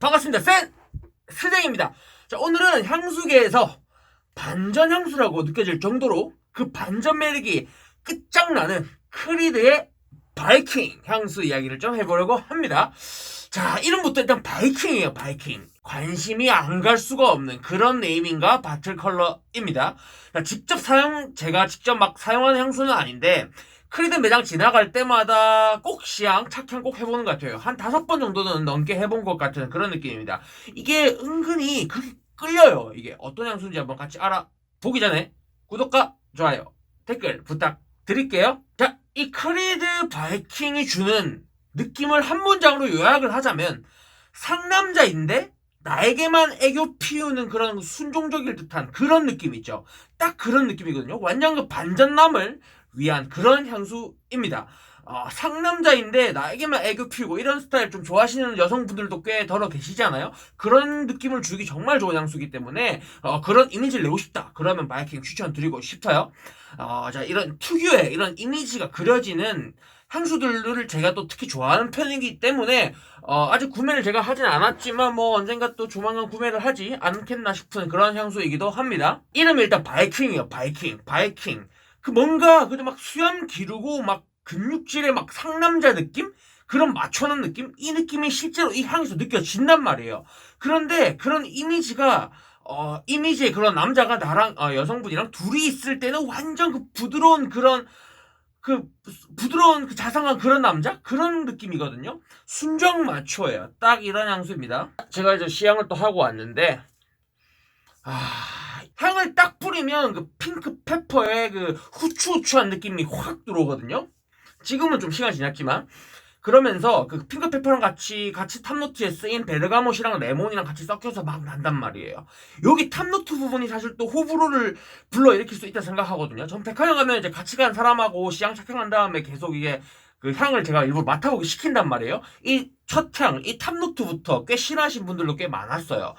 반갑습니다. 센 스댕입니다. 자, 오늘은 향수계에서 반전 향수라고 느껴질 정도로 그 반전 매력이 끝장나는 크리드의 바이킹 향수 이야기를 좀 해보려고 합니다. 자, 이름부터 일단 바이킹이에요, 바이킹. 관심이 안 갈 수가 없는 그런 네이밍과 바틀 컬러입니다. 자, 직접 사용, 제가 직접 막 사용하는 향수는 아닌데, 크리드 매장 지나갈 때마다 꼭 시향, 착향 꼭 해보는 것 같아요. 한 다섯 번 정도는 넘게 해본 것 같은 그런 느낌입니다. 이게 은근히 그 끌려요. 이게 어떤 향수인지 한번 같이 알아보기 전에 구독과 좋아요, 댓글 부탁드릴게요. 자, 이 크리드 바이킹이 주는 느낌을 한 문장으로 요약을 하자면 상남자인데 나에게만 애교 피우는 그런 순종적일 듯한 그런 느낌 있죠. 딱 그런 느낌이거든요. 완전 그 반전남을 위한 그런 향수입니다. 어, 상남자인데 나에게만 애교 피우고 이런 스타일 좀 좋아하시는 여성분들도 꽤 더러 계시잖아요. 그런 느낌을 주기 정말 좋은 향수이기 때문에 어, 그런 이미지를 내고 싶다. 그러면 바이킹 추천드리고 싶어요. 어, 자 이런 특유의 이런 이미지가 그려지는 향수들을 제가 또 특히 좋아하는 편이기 때문에 어, 아직 구매를 제가 하진 않았지만 뭐 언젠가 또 조만간 구매를 하지 않겠나 싶은 그런 향수이기도 합니다. 이름이 일단 바이킹이에요. 바이킹, 바이킹. 그 뭔가 그저 막 수염 기르고 막 근육질의 막 상남자 느낌? 그런 맞춰놓은 느낌? 이 느낌이 실제로 이 향에서 느껴진단 말이에요. 그런데 그런 이미지가 어, 이미지의 그런 남자가 나랑 어, 여성분이랑 둘이 있을 때는 완전 그 부드러운 그런 그 부드러운 그 자상한 그런 남자 그런 느낌이거든요. 순정 마초예요. 딱 이런 향수입니다. 제가 이제 시향을 또 하고 왔는데 아 향을 딱 뿌리면 그 핑크 페퍼의 그 후추후추한 느낌이 확 들어오거든요. 지금은 좀 시간이 지났지만 그러면서 그 핑크 페퍼랑 같이 같이 탑노트에 쓰인 베르가못이랑 레몬이랑 같이 섞여서 막 난단 말이에요. 여기 탑노트 부분이 사실 또 호불호를 불러일으킬 수 있다 생각하거든요. 전 백화점 가면 이제 같이 간 사람하고 시향 착용한 다음에 계속 이게 그 향을 제가 일부러 맡아보기 시킨단 말이에요. 이 첫 향, 이 탑노트부터 꽤 싫어하신 분들도 꽤 많았어요.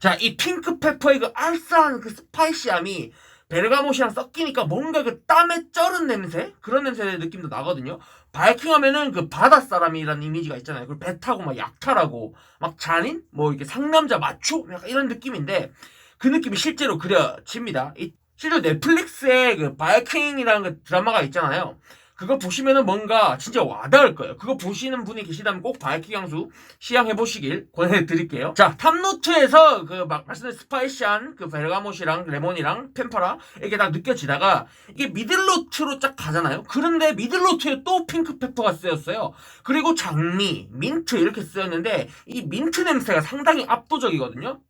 자, 이 핑크 페퍼의 그 알싸한 그 스파이시함이 베르가못이랑 섞이니까 뭔가 그 땀에 쩔은 냄새? 그런 냄새의 느낌도 나거든요. 바이킹 하면은 그 바다 사람이라는 이미지가 있잖아요. 그걸 배 타고 막 약탈하고 막 잔인? 뭐 이렇게 상남자 마초? 약간 이런 느낌인데 그 느낌이 실제로 그려집니다. 이 실제로 넷플릭스에 그 바이킹이라는 그 드라마가 있잖아요. 그거 보시면은 뭔가 진짜 와닿을 거예요. 그거 보시는 분이 계시다면 꼭 바이킹 향수 시향해 보시길 권해드릴게요. 자, 탑노트에서 그 막 말씀드린 스파이시한 그 베르가못이랑 레몬이랑 펜파라 이게 딱 느껴지다가 이게 미들노트로 쫙 가잖아요. 그런데 미들노트에 또 핑크 페퍼가 쓰였어요. 그리고 장미, 민트 이렇게 쓰였는데 이 민트 냄새가 상당히 압도적이거든요.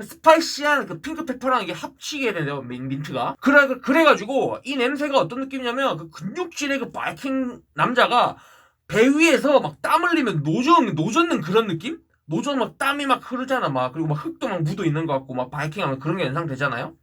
스파이시한 그 핑크 페퍼랑 이게 합치게 되네요 민, 민트가 그래 그래가지고 이 냄새가 어떤 느낌이냐면 그 근육질의 그 바이킹 남자가 배 위에서 막 땀 흘리면 노전 노젓는 그런 느낌? 노전 막 땀이 막 흐르잖아 막 그리고 막 흙도 막 묻어 있는 것 같고 막 바이킹하면 그런 게 연상되잖아요.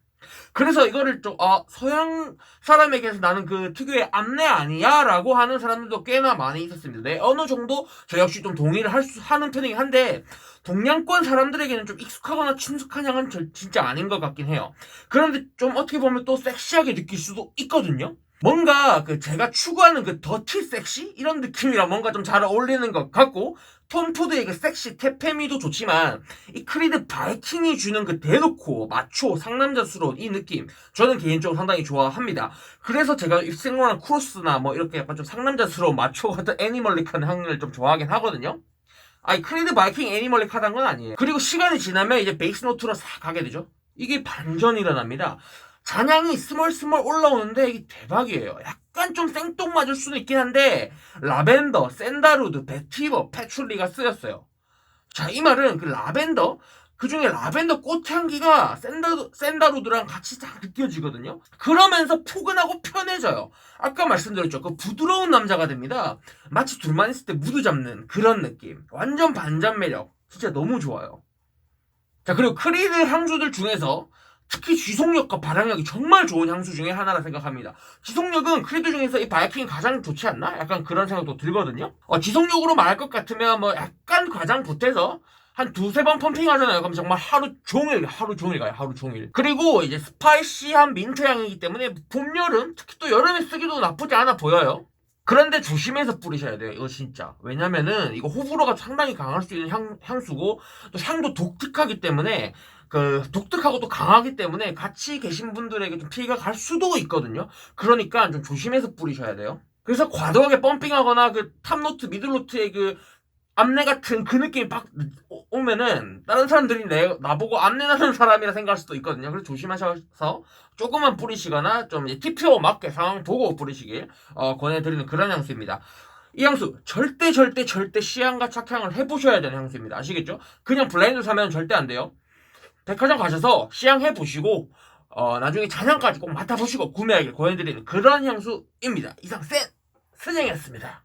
그래서 이거를 좀, 아, 서양 사람에게서 나는 그 특유의 암내 아니야? 라고 하는 사람들도 꽤나 많이 있었습니다. 네, 어느 정도 저 역시 좀 동의를 할 수, 하는 편이긴 한데, 동양권 사람들에게는 좀 익숙하거나 친숙한 향은 저, 진짜 아닌 것 같긴 해요. 그런데 좀 어떻게 보면 또 섹시하게 느낄 수도 있거든요? 뭔가 그 제가 추구하는 그 더티 섹시? 이런 느낌이랑 뭔가 좀 잘 어울리는 것 같고, 톰 푸드의 그 섹시 테페미도 좋지만 이 크리드 바이킹이 주는 그 대놓고 마초 상남자스러운 이 느낌 저는 개인적으로 상당히 좋아합니다. 그래서 제가 입생로랑 크로스나 뭐 이렇게 약간 좀 상남자스러운 마초 같은 애니멀릭한 향을 좀 좋아하긴 하거든요. 아니 크리드 바이킹 애니멀릭하다는 건 아니에요. 그리고 시간이 지나면 이제 베이스 노트로 싹 가게 되죠. 이게 반전이 일어납니다. 잔향이 스멀스멀 올라오는데 이게 대박이에요. 약간 좀 생뚱맞을 수는 있긴 한데 라벤더, 샌다루드, 베티버, 패출리가 쓰였어요. 자, 이 말은 그 라벤더 그 중에 라벤더 꽃향기가 샌다루, 샌다루드랑 같이 딱 느껴지거든요. 그러면서 포근하고 편해져요. 아까 말씀드렸죠. 그 부드러운 남자가 됩니다. 마치 둘만 있을 때 무드 잡는 그런 느낌. 완전 반전 매력. 진짜 너무 좋아요. 자, 그리고 크리드 향수들 중에서 특히 지속력과 발향력이 정말 좋은 향수 중에 하나라 생각합니다. 지속력은 크리드 중에서 이 바이킹이 가장 좋지 않나? 약간 그런 생각도 들거든요. 어, 지속력으로 말할 것 같으면 뭐 약간 과장 보태서 한 두세 번 펌핑 하잖아요. 그럼 정말 하루 종일, 하루 종일 가요. 하루 종일. 그리고 이제 스파이시한 민트 향이기 때문에 봄, 여름, 특히 또 여름에 쓰기도 나쁘지 않아 보여요. 그런데 조심해서 뿌리셔야 돼요. 이거 진짜. 왜냐면은 이거 호불호가 상당히 강할 수 있는 향, 향수고 또 향도 독특하기 때문에 그 독특하고 또 강하기 때문에 같이 계신 분들에게 좀 피해가 갈 수도 있거든요. 그러니까 좀 조심해서 뿌리셔야 돼요. 그래서 과도하게 펌핑하거나 그 탑노트, 미들노트의 그 암내 같은 그 느낌이 막 오- 오면은 다른 사람들이 내, 나보고 암내 나는 사람이라 생각할 수도 있거든요. 그래서 조심하셔서 조금만 뿌리시거나 좀 TPO 맞게 상황 보고 뿌리시길 어, 권해드리는 그런 향수입니다. 이 향수 절대 절대 절대 시향과 착향을 해보셔야 되는 향수입니다. 아시겠죠? 그냥 블라인드 사면 절대 안 돼요. 백화점 가셔서 시향해 보시고 어, 나중에 잔향까지 꼭 맡아보시고 구매하길 권해드리는 그런 향수입니다. 이상 센 스쟁이었습니다.